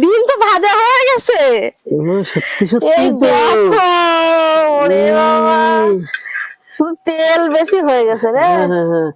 ডিম তো ভাজা হয়ে গেছে। সত্যি সত্যি দেখো ওরে বাবা। শুধু তেল বেশি হয়ে গেছে রে। হ্যাঁ হ্যাঁ হ্যাঁ।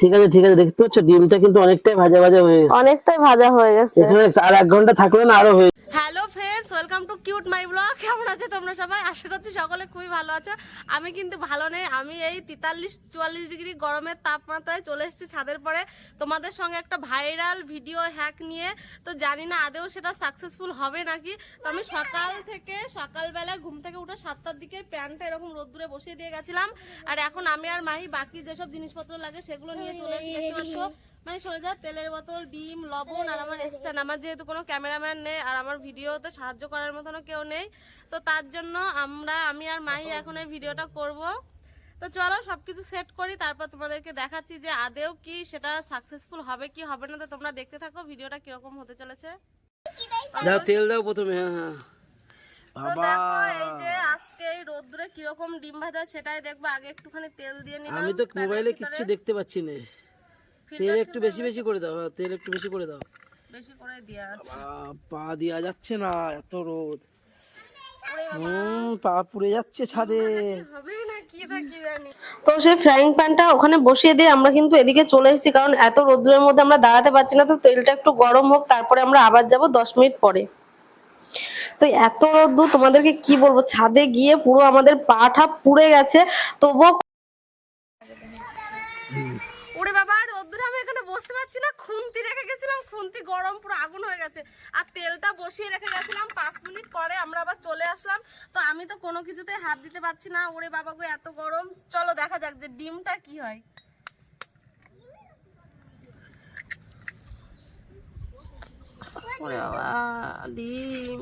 ঠিক আছে ঠিক আছে দেখতে পাচ্ছ ডিমটা কিন্তু অনেকটাই ভাজা ভাজা হয়ে গেছে। অনেকটাই ভাজা হয়ে গেছে। এখানে আর এক ঘণ্টা থাকলে না আরও হয়ে hello friends welcome to cute my blog কেমন আছো তোমরা সবাই? আশা করছি সকলে খুবই ভালো আছো। আমি কিন্তু ভালো নেই। আমি এই তেতাল্লিশ চুয়াল্লিশ ডিগ্রি গরমের তাপমাত্রায় চলে এসেছি ছাদের পরে। তোমাদের সঙ্গে একটা ভাইরাল ভিডিও হ্যাক নিয়ে। তো জানি না আদেও সেটা সাকসেসফুল হবে নাকি। তো আমি সকাল থেকে সকালবেলা ঘুম থেকে উঠে সাতটার দিকে প্যান্টটা এরকম রোদ্দুরে বসিয়ে দিয়ে গেছিলাম। আর এখন আমি আর মাহি বাকি যেসব জিনিসপত্র লাগে সেগুলো নিয়ে চলে এসেছি। দেখতে পাচ্ছ? মানে চলে যা তেলের বোতল ডিম লবণ আর আমার স্ট্যান্ড। আমার যেহেতু কোনো ক্যামেরাম্যান নেই আর আমার ভিডিওতে সাহায্য করার মতনও কেউ নেই তো তার জন্য আমরা আমি আর মাহি এখন এই ভিডিওটা করব। তো চলো সবকিছু সেট করি তারপর তোমাদেরকে দেখাচ্ছি যে আদেও কি সেটা সাকসেসফুল হবে কি হবে না। তো তোমরা দেখতে থাকো ভিডিওটা কীরকম হতে চলেছে। দাও তেল দাও প্রথমে হ্যাঁ হ্যাঁ। বাবা এই যে আজকে এই রোদ্দুরে কীরকম ডিম ভাজা সেটাই দেখব। আগে একটুখানি তেল দিয়ে নিলাম আমি তো মোবাইলে কিচ্ছু দেখতে পাচ্ছি না। তেল একটু বেশি বেশি করে দাও হ্যাঁ তেল একটু বেশি করে দাও। বেশি করে দিয়া পা দেওয়া যাচ্ছে না এত রোদ। হুম পা পুড়ে যাচ্ছে ছাদে। হবে না কি তা কি জানি। তো সেই ফ্রাইং প্যানটা ওখানে বসিয়ে দিয়ে আমরা কিন্তু এদিকে চলে এসেছি কারণ এত রোদ্রের মধ্যে আমরা দাঁড়াতে পারছি না তো তেলটা একটু গরম হোক তারপরে আমরা আবার যাব দশ মিনিট পরে। তো এত রোদ্দুর, তোমাদেরকে কি বলব? ছাদে গিয়ে পুরো আমাদের পা ঠাপ পুড়ে গেছে, তবুও ওরে বাবা, রোদ্দুরে আমি এখানে বসতে পারছি না, খুন্তি রেখে গেছিলাম, খুন্তি গরম, পুরো আগুন হয়ে গেছে। আর তেলটা বসিয়ে রেখে গেছিলাম, পাঁচ মিনিট পরে আমরা আবার চলে আসলাম। তো আমি তো কোনো হাত দিতে পারছি না, ওরে এত গরম। চলো দেখা যাক যে ডিমটা কি হয়। ওরে বাবা, ডিম।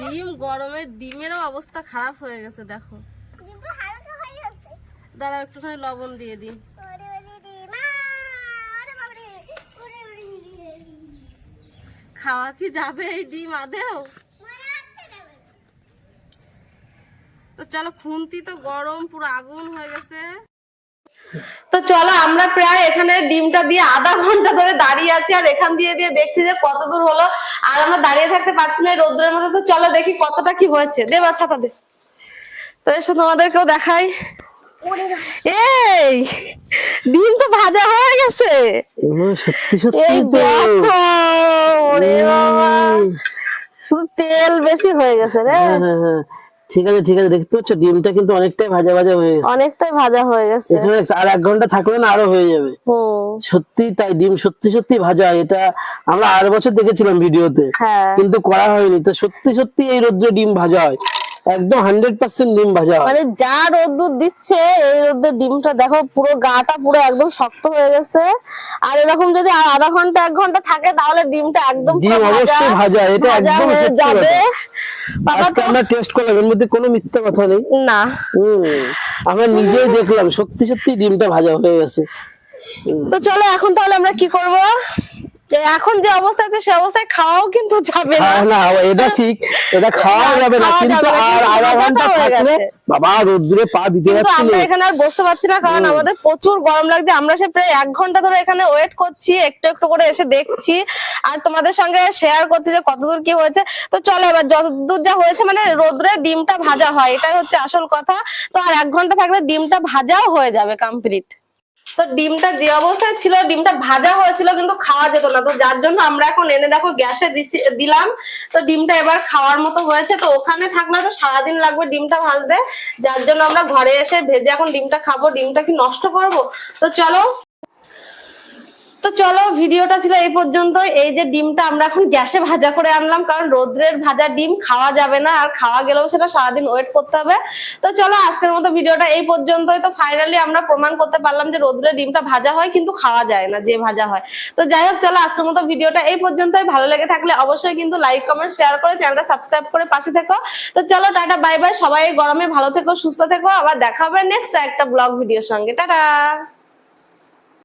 ডিম গরমে ডিমেরও অবস্থা খারাপ হয়ে গেছে দেখো। দাঁড়াও একটুখানি লবণ দিয়ে দিই। খাওয়া কি যাবে এই ডিম আদেও? তো চলো খুন্তি তো গরম পুরো আগুন হয়ে গেছে। তো চলো আমরা প্রায় এখানে ডিমটা দিয়ে আধা ঘণ্টা ধরে দাঁড়িয়ে আছি আর এখান দিয়ে দিয়ে দেখছি যে কত দূর হলো। আর আমরা দাঁড়িয়ে থাকতে পারছি না রোদ্রের মধ্যে তো চলো দেখি কতটা কি হয়েছে। দে ছাতা দে তো এসো তোমাদেরকেও দেখাই। এই ডিম তো ভাজা হয়ে গেছে। সত্যি সত্যি এই দেখো ওরে বাবা। শুধু তেল বেশি হয়ে গেছে রে। হ্যাঁ হ্যাঁ হ্যাঁ। ঠিক আছে ঠিক আছে দেখতে পাচ্ছ ডিমটা কিন্তু অনেকটাই ভাজা ভাজা হয়ে গেছে। অনেকটাই ভাজা হয়ে গেছে। এখানে আর এক ঘণ্টা থাকলে না আরও হয়ে যাবে। সত্যি তাই ডিম সত্যি সত্যি ভাজা এটা আমরা আর বছর দেখেছিলাম ভিডিওতে। হ্যাঁ। কিন্তু করা হয়নি তো সত্যি সত্যি এই রোদ্রে ডিম ভাজা হয়। একদম হান্ড্রেড পার্সেন্ট ডিম ভাজা মানে যা রোদ্দুর দিচ্ছে এই রোদ্দের ডিমটা দেখো পুরো গাটা পুরো একদম শক্ত হয়ে গেছে। আর এরকম যদি আধা ঘণ্টা এক ঘণ্টা থাকে তাহলে ডিমটা একদম ডিম অবশ্যই ভাজা, এটা একদম হয়ে যাবে। আজকে আমরা টেস্ট করলাম এর মধ্যে কোনো মিথ্যা কথা নেই। না। আমরা নিজেই দেখলাম সত্যি সত্যি ডিমটা ভাজা হয়ে গেছে। তো চলো এখন তাহলে আমরা কি করব? যে এখন যে অবস্থা আছে সে অবস্থায় খাওয়াও কিন্তু যাবে না। হ্যাঁ এটা ঠিক। এটা খাওয়া যাবে না কিন্তু আর আধা ঘণ্টা থাকলে বাবা রোদ্রে পা দিতে কিন্তু আমরা এখানে আর বসতে পারছি না কারণ আমাদের প্রচুর গরম লাগছে। আমরা সে প্রায় এক ঘণ্টা ধরে এখানে ওয়েট করছি একটু একটু করে এসে দেখছি। আর তোমাদের সঙ্গে শেয়ার করছি যে কতদূর কি হয়েছে। তো চলো এবার যতদূর যা হয়েছে মানে রোদ্রে ডিমটা ভাজা হয় এটাই হচ্ছে আসল কথা। তো আর এক ঘণ্টা থাকলে ডিমটা ভাজাও হয়ে যাবে কমপ্লিট তো ডিমটা যে অবস্থায় ছিল, ডিমটা ভাজা হয়েছিল কিন্তু খাওয়া যেত না। তো যার জন্য আমরা এখন এনে দেখো গ্যাসে দিলাম। তো ডিমটা এবার খাওয়ার মতো হয়েছে। তো ওখানে থাকলে তো সারাদিন লাগবে ডিমটা ভাজতে। যার জন্য আমরা ঘরে এসে ভেজে এখন ডিমটা খাব। ডিমটা কি নষ্ট করব? তো চলো তো চলো, ভিডিওটা ছিল এই পর্যন্ত এই যে ডিমটা আমরা এখন গ্যাসে ভাজা করে আনলাম, কারণ রোদ্রের ভাজা ডিম খাওয়া যাবে না, আর খাওয়া গেলেও সেটা সারাদিন ওয়েট করতে হবে। তো চলো, আজকের মতো ভিডিওটা এই পর্যন্তই। তো ফাইনালি আমরা প্রমাণ করতে পারলাম যে রোদ্রের ডিমটা ভাজা হয়, কিন্তু খাওয়া যায় না, যে ভাজা হয়। তো যাই হোক, চলো, আজকের মতো ভিডিওটা এই পর্যন্তই। ভালো লেগে থাকলে অবশ্যই কিন্তু লাইক কমেন্ট শেয়ার করে চ্যানেলটা সাবস্ক্রাইব করে পাশে থেকো। তো চলো, টাটা বাই বাই সবাই গরমে ভালো থেকো, সুস্থ থেকো। আবার দেখা হবে নেক্সট একটা ব্লগ ভিডিওর সঙ্গে। টাটা!